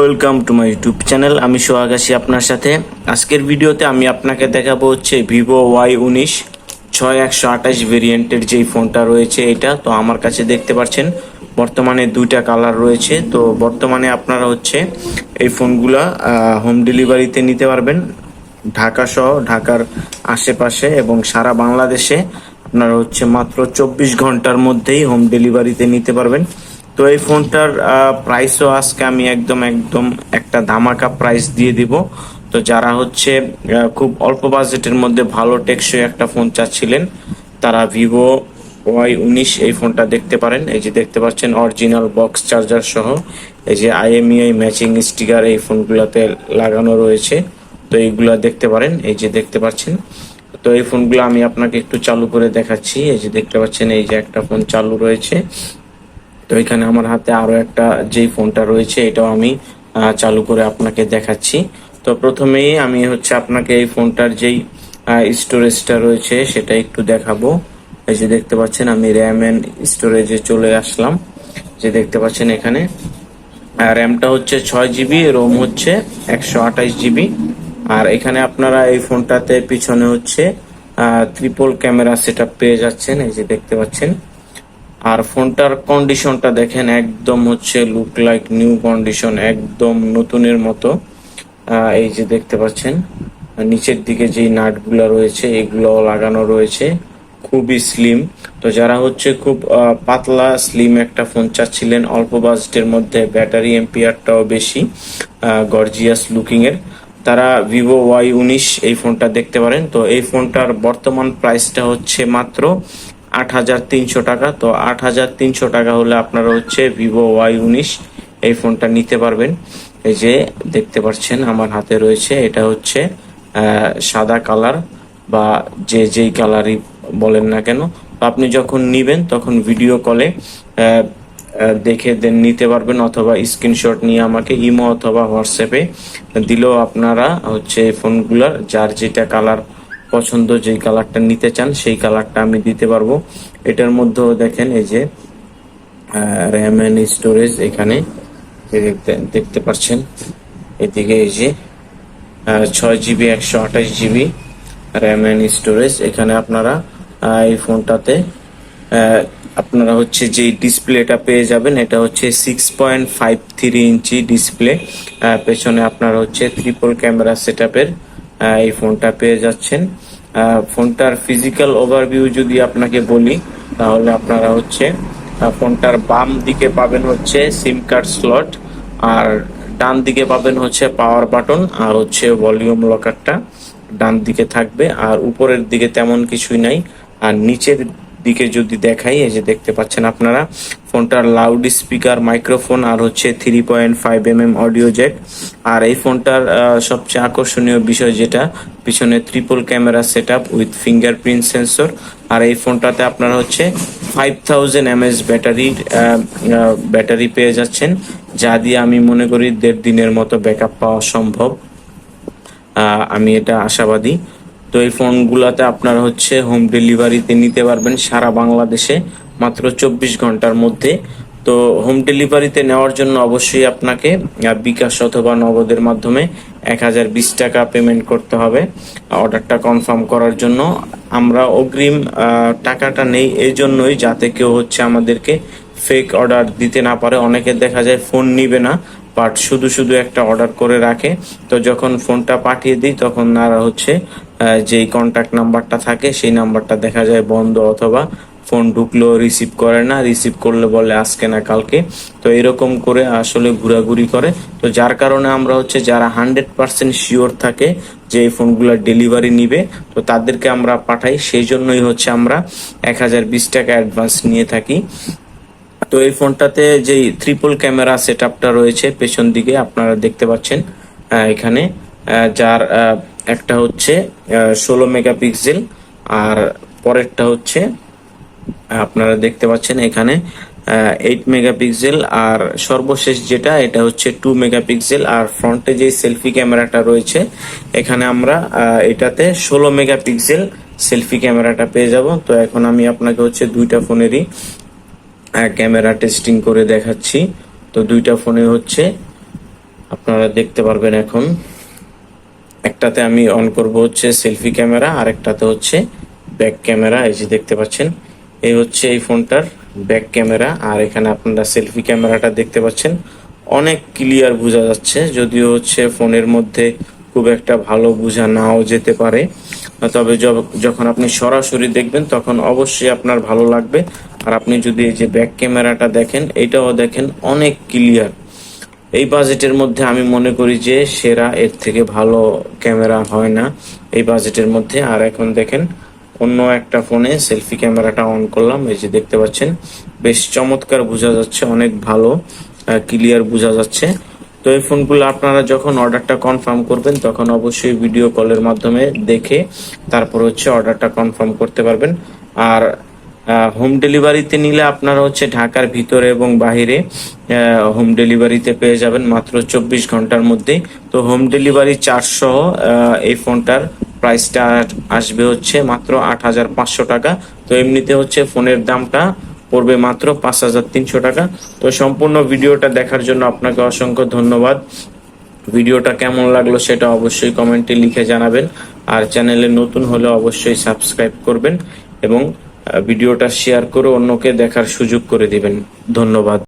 Welcome to my YouTube channel. আমি সোহাগ আপনার সাথে। আজকের ভিডিওতে আমি আপনাকে দেখাবো হচ্ছে ভিভো ওয়াই উনিশ ছয় একশো আঠাশ ভেরিয়েন্টের যেই ফোনটা রয়েছে এটা। তো আমার কাছে দেখতে পাচ্ছেন, বর্তমানে দুইটা কালার রয়েছে। তো বর্তমানে আপনারা হচ্ছে এই ফোনগুলা হোম ডেলিভারিতে নিতে পারবেন। ঢাকা সহ, ঢাকার আশেপাশে এবং সারা বাংলাদেশে। আপনারা হচ্ছে মাত্র চব্বিশ ঘণ্টার মধ্যেই হোম ডেলিভারিতে নিতে পারবেন। তো এই ফোনটার প্রাইসও আজকে আমি একদম একদম একটা ধামাকা প্রাইস দিয়ে দিব। তো যারা হচ্ছে খুব অল্প বাজেটের মধ্যে ভালো টেকসই একটা ফোন চাচ্ছিলেন, তারা ভিভো ওয়াই উনিশ এই ফোনটা দেখতে পারেন। এই যে দেখতে পাচ্ছেন অরিজিনাল বক্স চার্জার সহ। এই যে আইএমইআই ম্যাচিং স্টিকার এই ফোনগুলোতে লাগানো রয়েছে। তো এইগুলা দেখতে পারেন। এই যে দেখতে পাচ্ছেন, তো এই ফোনগুলো আমি আপনাকে একটু চালু করে দেখাচ্ছি। এই যে দেখতে পাচ্ছেন, এই যে একটা ফোন চালু রয়েছে। তো এখানে আমার হাতে আরও একটা যেই ফোনটা রয়েছে, এটাও আমি চালু করে আপনাকে দেখাচ্ছি। তো প্রথমেই আমি হচ্ছে আপনাকে এই ফোনটার যেই স্টোরেজটা রয়েছে, সেটা একটু দেখাবো। এই যে দেখতে পাচ্ছেন, আমি র্যাম এন্ড স্টোরেজে চলে আসলাম। যে দেখতে পাচ্ছেন এখানে র্যামটা হচ্ছে ছয় জিবি, রোম হচ্ছে একশো আঠাশ জিবি। আর এখানে আপনারা এই ফোনটাতে পিছনে হচ্ছে ট্রিপল ক্যামেরা সেট পেয়ে যাচ্ছেন, এই যে দেখতে পাচ্ছেন। আর ফোনটার কন্ডিশনটা দেখেন, একদম হচ্ছে লুক লাইক নিউ কন্ডিশন একদম নতুনের মতো। এই যে দেখতে পাচ্ছেন নিচের দিকে যেই নাটগুলো রয়েছে এগুলো লাগানো রয়েছে। খুবই স্লিম তো যারা হচ্ছে খুব পাতলা স্লিম একটা ফোন চাচ্ছিলেন, অল্প বাজেটের মধ্যে ব্যাটারি এম্পিয়ারটাও বেশি গর্জিয়াস লুকিং এর। তারা ভিভো ওয়াই উনিশ এই ফোনটা দেখতে পারেন। তো এই ফোনটার বর্তমান প্রাইসটা হচ্ছে মাত্র আট হাজার তিনশো টাকা। তো আট হাজার তিনশো টাকা হলে আপনারা হচ্ছে ভিভো ওয়াই উনিশ এই ফোনটা নিতে পারবেন। এই যে দেখতে পাচ্ছেন আমার হাতে রয়েছে, এটা হচ্ছে সাদা কালার বা যে যেই কালারই বলেন না কেন। আপনি যখন নিবেন তখন ভিডিও কলে দেখে দেন নিতে পারবেন অথবা স্ক্রিনশট নিয়ে আমাকে ইমো অথবা হোয়াটসঅ্যাপে দিলেও আপনারা হচ্ছে ফোনগুলার, যার যেটা কালার পছন্দ যেই কালারটা নিতে চান, সেই কালারটা আমি দিতে পারব। এটার মধ্যেও দেখেন এই যে র্যাম এন্ড স্টোরেজ এখানে দেখতে পাচ্ছেন। এদিকে এই যে ছয় জিবি একশো আঠাশ জিবি র্যাম এন্ড স্টোরেজ এখানে আপনারা এই ফোনটাতে আপনারা হচ্ছে যে ডিসপ্লেটা পেয়ে যাবেন, এটা হচ্ছে six point five three inch display পেছনে আপনারা হচ্ছে ট্রিপল ক্যামেরা সেট এই ফোনটা পেয়ে যাচ্ছেন। ফোনটার ফিজিক্যাল ওভারভিউ যদি আপনাকে বলি, তাহলে আপনারা হচ্ছে ফোনটার বাম দিকে পাবেন হচ্ছে সিম কার্ড স্লট আর ডান দিকে পাবেন হচ্ছে পাওয়ার বাটন আর হচ্ছে ভলিউম লকারটা ডান দিকে থাকবে, আর উপরের দিকে তেমন কিছুই নাই, আর নিচের দিকে যদি দেখাই, এই যে দেখতে পাচ্ছেন আপনারা ফোনটার লাউড স্পিকার মাইক্রোফোন আর হচ্ছে three point five M M audio jack আর এই ফোনটার সবচেয়ে আকর্ষণীয় বিষয় যেটা, পিছনে triple camera set up with fingerprint sensor আর এই ফোনটাতে আপনারা হচ্ছে five thousand MS battery battery পেয়ে যাচ্ছেন, যা দিয়ে আমি মনে করি দেড় দিনের মতো ব্যাকআপ পাওয়া সম্ভব। আমি এটা আশাবাদী। তো এই ফোনগুলোতে আপনারা হচ্ছে হোম ডেলিভারিতে নিতে পারবেন সারা বাংলাদেশে মাত্র চব্বিশ ঘণ্টার মধ্যে। তো হোম ডেলিভারিতে নেওয়ার জন্য অবশ্যই আপনাকে বিকাশ অথবা নগদের মাধ্যমে এক হাজার বিশ টাকা পেমেন্ট করতে হবে, অর্ডারটা কনফার্ম করার জন্য। আমরা অগ্রিম টাকাটা নেই এই জন্যই যাতে কেউ হচ্ছে আমাদেরকে ফেক অর্ডার দিতে না পারে। অনেকে দেখা যায় ফোন নিবে না বাট শুধু শুধু একটা অর্ডার করে রাখে। তো যখন ফোনটা পাঠিয়ে দিই, তখন আর হচ্ছে যেই কন্ট্যাক্ট নাম্বারটা থাকে, সেই নাম্বারটা দেখা যায় বন্ধ অথবা ফোন ঢুকলো রিসিভ করে না। রিসিভ করলে বলে আজকে না কালকে। তো এরকম করে আসলে ঘোরাঘুরি করে। তো যার কারণে আমরা হচ্ছে যারা হান্ড্রেড পার্সেন্ট শিওর থাকে যে এই ফোনগুলো ডেলিভারি নিবে, তো তাদেরকে আমরা পাঠাই। সেই জন্যই হচ্ছে আমরা এক হাজার বিশ টাকা অ্যাডভান্স নিয়ে থাকি। তো এই ফোনটাতে যে ট্রিপল ক্যামেরা সেট রয়েছে, পেছন দিকে আপনারা দেখতে পাচ্ছেন এখানে যার একটা হচ্ছে ষোলো মেগাপিক্সেল আর পরেরটা হচ্ছে, আপনারা দেখতে পাচ্ছেন এখানে এইট মেগাপিক্সেল আর সর্বশেষ যেটা, এটা হচ্ছে টু মেগাপিক্সেল আর ফ্রন্টে যে সেলফি ক্যামেরাটা রয়েছে, এখানে আমরা এটাতে ষোলো মেগাপিক্সেল সেলফি ক্যামেরাটা পেয়ে যাব। তো এখন আমি আপনাকে হচ্ছে দুইটা ফোনেরই ক্যামেরা টেস্টিং করে দেখাচ্ছি। তো দুইটা ফোনে হচ্ছে, আপনারা দেখতে পারবেন এখন। একটাতে আমি অন করব হচ্ছে সেলফি ক্যামেরা আর একটাতে হচ্ছে ব্যাক ক্যামেরা এই যে দেখতে পাচ্ছেন। এই হচ্ছে এই ফোনটার ব্যাক ক্যামেরা আর এখানে আপনারা সেলফি ক্যামেরাটা দেখতে পাচ্ছেন। অনেক ক্লিয়ার বোঝা যাচ্ছে, যদিও হচ্ছে ফোনের মধ্যে খুব একটা ভালো বোঝা নাও যেতে পারে। তবে যখন আপনি সরাসরি দেখবেন, তখন অবশ্যই আপনার ভালো লাগবে। আর আপনি যদি এই যে ব্যাক ক্যামেরাটা দেখেন, এটাও দেখেন অনেক ক্লিয়ার এই বাজেটের মধ্যে আমি মনে করি যে সেরা, এর থেকে ভালো ক্যামেরা হয় না। এই বাজেটের মধ্যে, আর এখন দেখেন, অন্য একটা ফোনে সেলফি ক্যামেরাটা অন করলাম, এই যে দেখতে পাচ্ছেন। বেশ চমৎকার বোঝা যাচ্ছে, অনেক ভালো ক্লিয়ার বোঝা যাচ্ছে। তো এই ফোনগুলো আপনারা যখন অর্ডারটা কনফার্ম করবেন, তখন অবশ্যই ভিডিও কলের মাধ্যমে দেখে তারপর হচ্ছে অর্ডারটা কনফার্ম করতে পারবেন। আর হোম ডেলিভারিতে নিলে আপনারা হচ্ছে ঢাকার ভিতরে এবং বাহিরে হোম ডেলিভারিতে পেয়ে যাবেন মাত্র চব্বিশ ঘণ্টার মধ্যেই। তো হোম ডেলিভারি সহ এই ফোনটার প্রাইসটা আসবে হচ্ছে মাত্র আট হাজার পাঁচশো টাকা। তো এমনিতে হচ্ছে ফোনের দামটা পড়বে মাত্র পাঁচ হাজার তিনশো টাকা। তো সম্পূর্ণ ভিডিওটা দেখার জন্য আপনাকে অসংখ্য ধন্যবাদ। ভিডিওটা কেমন লাগল সেটা অবশ্যই কমেন্টে লিখে জানাবেন। আর চ্যানেলে নতুন হলে অবশ্যই সাবস্ক্রাইব করবেন এবং ভিডিওটা শেয়ার করে অন্যকে দেখার সুযোগ করে দিবেন। ধন্যবাদ।